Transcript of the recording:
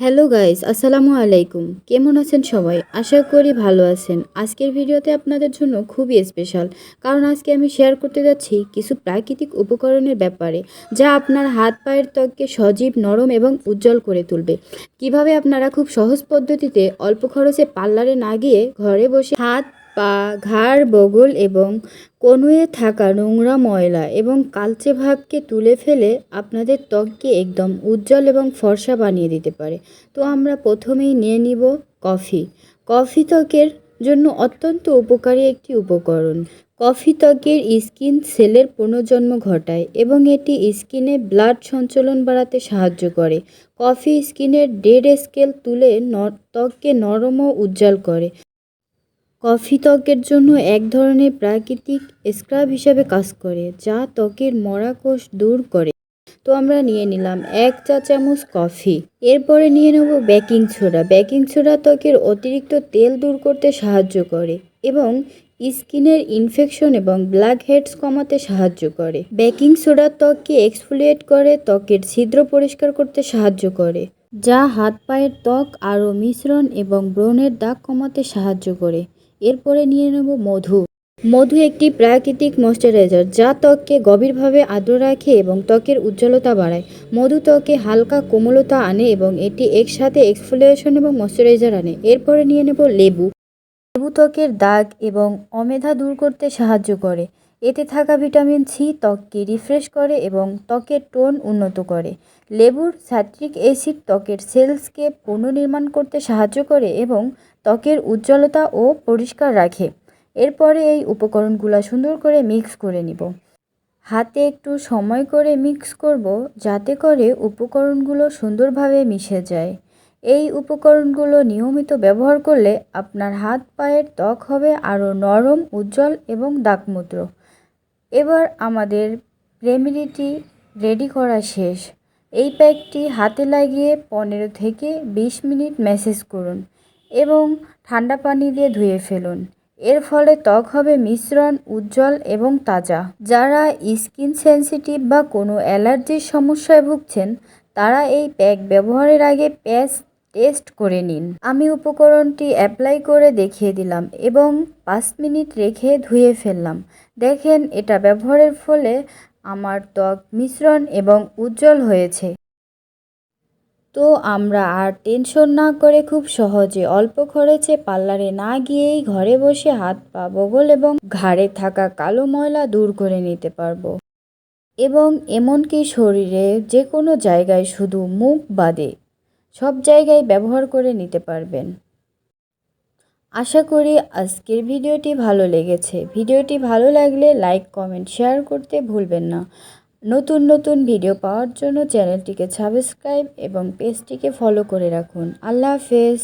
Hello guys, আসসালামু আলাইকুম। কেমন আছেন সবাই? আশা করি ভালো আছেন। আজকের ভিডিওতে আপনাদের জন্য খুবই স্পেশাল কারণ আজকে আমি শেয়ার করতে যাচ্ছি কিছু প্রাকৃতিক উপকরণের ব্যাপারে, যা আপনার হাত পায়ের ত্বককে সজীব, নরম এবং উজ্জ্বল করে তুলবে। কীভাবে আপনারা খুব সহজ পদ্ধতিতে অল্প খরচে পার্লারে না গিয়ে ঘরে বসে হাত পা, ঘাড়, বগল এবং কনুয়ে থাকা নোংরা ময়লা এবং কালচে ভাবকে তুলে ফেলে আপনাদের ত্বককে একদম উজ্জ্বল এবং ফর্সা বানিয়ে দিতে পারে। তো আমরা প্রথমেই নিয়ে নিব কফি। কফি ত্বকের জন্য অত্যন্ত উপকারী একটি উপকরণ। কফি ত্বকের স্কিন সেলের পুনর্জন্ম ঘটায় এবং এটি স্কিনে ব্লাড সঞ্চালন বাড়াতে সাহায্য করে। কফি স্কিনের ডেড স্কেল তুলে ত্বককে নরম ও উজ্জ্বল করে। কফি ত্বকের জন্য এক ধরনের প্রাকৃতিক স্ক্রাব হিসাবে কাজ করে, যা ত্বকের মরা কোষ দূর করে। তো আমরা নিয়ে নিলাম এক চা চামচ কফি। এরপরে নিয়ে নেব বেকিং সোডা। বেকিং সোডা ত্বকের অতিরিক্ত তেল দূর করতে সাহায্য করে এবং স্কিনের ইনফেকশন এবং ব্ল্যাক হেডস কমাতে সাহায্য করে। বেকিং সোডা ত্বককে এক্সফোলিয়েট করে, ত্বকের ছিদ্র পরিষ্কার করতে সাহায্য করে, যা হাত পায়ের ত্বক আরও মিশ্রণ এবং ব্রণের দাগ কমাতে সাহায্য করে। এরপরে নিয়ে নেব মধু। মধু একটি প্রাকৃতিক ময়শ্চারাইজার যা ত্বককে গভীরভাবে আর্দ্র রাখে এবং ত্বকের উজ্জ্বলতা বাড়ায়। মধু ত্বকে হালকা কোমলতা আনে এবং এটি একসাথে এক্সফোলিয়েশন এবং ময়শ্চারাইজার আনে। এরপরে নিয়ে নেব লেবু। লেবু ত্বকের দাগ এবং অমেধা দূর করতে সাহায্য করে। এতে থাকা ভিটামিন সি ত্বককে রিফ্রেশ করে এবং ত্বকের টোন উন্নত করে। লেবুর স্যাট্রিক অ্যাসিড ত্বকের সেলসকে পুনর্নির্মাণ করতে সাহায্য করে এবং ত্বকের উজ্জ্বলতা ও পরিষ্কার রাখে। এরপরে এই উপকরণগুলো সুন্দর করে মিক্স করে নিব। হাতে একটু সময় করে মিক্স করব যাতে করে উপকরণগুলো সুন্দরভাবে মিশে যায়। এই উপকরণগুলো নিয়মিত ব্যবহার করলে আপনার হাত পায়ের ত্বক হবে আরও নরম, উজ্জ্বল এবং দাগমুদ্র। এবার আমাদের রেমেডিটি রেডি করা শেষ। এই প্যাকটি হাতে লাগিয়ে পনেরো থেকে বিশ মিনিট ম্যাসেজ করুন এবং ঠান্ডা পানি দিয়ে ধুয়ে ফেলুন। এর ফলে ত্বক হবে মিশ্রণ, উজ্জ্বল এবং তাজা। যারা স্কিন সেনসিটিভ বা কোনো অ্যালার্জির সমস্যায় ভুগছেন, তারা এই প্যাক ব্যবহারের আগে প্যাচ টেস্ট করে নিন। আমি উপকরণটি অ্যাপ্লাই করে দেখিয়ে দিলাম এবং পাঁচ মিনিট রেখে ধুয়ে ফেললাম। দেখেন, এটা ব্যবহারের ফলে আমার ত্বক মিশ্রণ এবং উজ্জ্বল হয়েছে। তো আমরা আর টেনশন না করে খুব সহজে অল্প খরচে পার্লারে না গিয়েই ঘরে বসে হাত পা বগল এবং ঘাড়ে থাকা কালো ময়লা দূর করে নিতে পারব। এবং এমনকি শরীরে যে কোনো জায়গায় শুধু মুখ বাদে। সব জায়গায় ব্যবহার করে নিতে পারবেন। আশা করি আজকের ভিডিওটি ভালো লেগেছে। ভিডিওটি ভালো লাগলে লাইক, কমেন্ট, শেয়ার করতে ভুলবেন না। নতুন নতুন ভিডিও পাওয়ার জন্য চ্যানেলটিকে সাবস্ক্রাইব এবং পেজটিকে ফলো করে রাখুন। আল্লাহ হাফেজ।